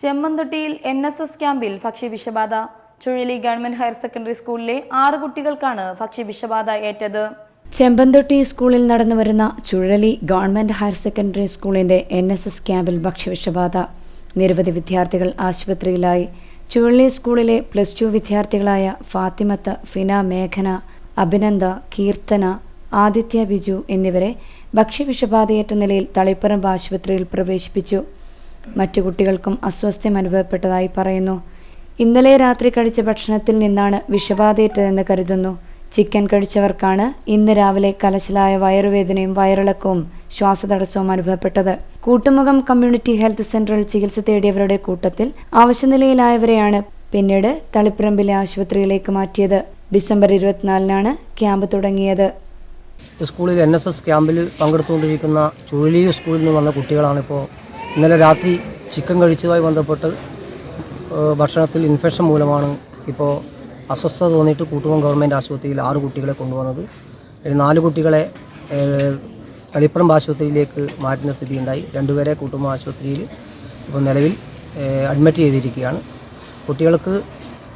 ചെമ്മന്തൊട്ടിയിൽ N S S ക്യാമ്പിൽ ഭക്ഷ്യവിഷബാധ ചുഴലി government higher secondary സ്കൂളിലെ ആറ് കുട്ടികൾക്കാണ് ഭക്ഷ്യവിഷബാധ ഏറ്റത്. ചെമ്പന്തൊട്ടി സ്കൂളിൽ നടന്നുവരുന്ന ചുഴലി ഗവൺമെന്റ് ഹയർ സെക്കൻഡറി സ്കൂളിന്റെ എൻ എസ് എസ് ക്യാമ്പിൽ ഭക്ഷ്യവിഷബാധ നിരവധി വിദ്യാർത്ഥികൾ ആശുപത്രിയിലായി. ചുഴലി സ്കൂളിലെ പ്ലസ് ടു വിദ്യാർത്ഥികളായ ഫാത്തിമത്ത് ഫിന മേഘന അഭിനന്ദ കീർത്തന ആദിത്യ ബിജു എന്നിവരെ ഭക്ഷ്യവിഷബാധയേറ്റ നിലയിൽ തളിപ്പറമ്പ് ആശുപത്രിയിൽ പ്രവേശിപ്പിച്ചു. മറ്റു കുട്ടികൾക്കും അസ്വസ്ഥ്യം അനുഭവപ്പെട്ടതായി പറയുന്നു. ഇന്നലെ രാത്രി കഴിച്ച ഭക്ഷണത്തിൽ നിന്നാണ് വിഷബാധയേറ്റതെന്ന് കരുതുന്നു. ചിക്കൻ കഴിച്ചവർക്കാണ് ഇന്ന് രാവിലെ കലശലായ വയറുവേദനയും വയറിളക്കവും ശ്വാസതടസ്സവും അനുഭവപ്പെട്ടത്. കൂട്ടുമുഖം കമ്മ്യൂണിറ്റി ഹെൽത്ത് സെന്ററിൽ ചികിത്സ തേടിയവരുടെ കൂട്ടത്തിൽ അവശനിലയിലായവരെയാണ് പിന്നീട് തളിപ്പറമ്പിലെ ആശുപത്രിയിലേക്ക് മാറ്റിയത്. ഡിസംബർ ഇരുപത്തിനാലിനാണ് ക്യാമ്പ് തുടങ്ങിയത്. സ്കൂളിൽ എൻ എസ് എസ് ക്യാമ്പിൽ പങ്കെടുത്തുകൊണ്ടിരിക്കുന്ന ചുഴലി സ്കൂളിൽ നിന്ന് വന്ന കുട്ടികളാണിപ്പോൾ ഇന്നലെ രാത്രി ചിക്കൻ കഴിച്ചതുമായി ബന്ധപ്പെട്ട് ഭക്ഷണത്തിൽ ഇൻഫെക്ഷൻ മൂലമാണ് ഇപ്പോൾ അസ്വസ്ഥത തോന്നിയിട്ട് കൂട്ടുകുളം ഗവൺമെന്റ് ആശുപത്രിയിൽ ആറ് കുട്ടികളെ കൊണ്ടുവന്നത്. നാല് കുട്ടികളെ തളിപ്പറമ്പ് ആശുപത്രിയിലേക്ക് മാറ്റുന്ന സ്ഥിതി സ്ഥിതിയുണ്ടായി. രണ്ടുപേരെ കൂട്ടുകുളം ആശുപത്രിയിൽ ഇപ്പോൾ നിലവിൽ അഡ്മിറ്റ് ചെയ്തിരിക്കുകയാണ്. കുട്ടികൾക്ക്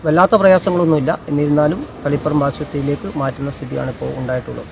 വല്ലാത്ത പ്രയാസങ്ങളൊന്നുമില്ല. എന്നിരുന്നാലും തളിപ്പറമ്പ് ആശുപത്രിയിലേക്ക് മാറ്റുന്ന സ്ഥിതിയാണ് ഇപ്പോൾ ഉണ്ടായിട്ടുള്ളത്.